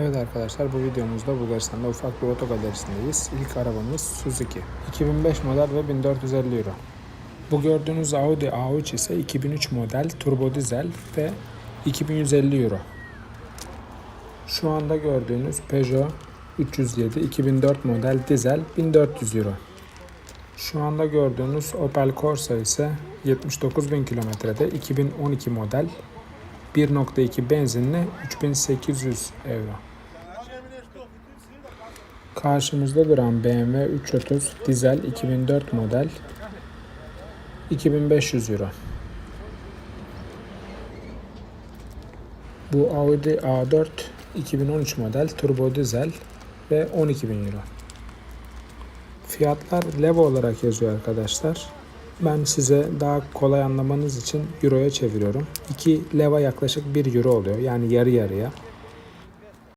Evet arkadaşlar bu videomuzda Bulgaristan'da ufak bir oto galerisindeyiz. İlk arabamız Suzuki. 2005 model ve 1450 euro. Bu gördüğünüz Audi A3 ise 2003 model turbo dizel ve 2150 euro. Şu anda gördüğünüz Peugeot 307 2004 model dizel 1400 euro. Şu anda gördüğünüz Opel Corsa ise 79.000 kilometrede 2012 model 1.2 benzinli 3800 euro. Karşımızda duran BMW 330 dizel 2004 model 2500 euro. Bu Audi A4 2013 model turbo dizel ve 12.000 euro. Fiyatlar leva olarak yazıyor arkadaşlar. Ben size daha kolay anlamanız için euroya çeviriyorum. 2 leva yaklaşık 1 euro oluyor. Yani yarı yarıya.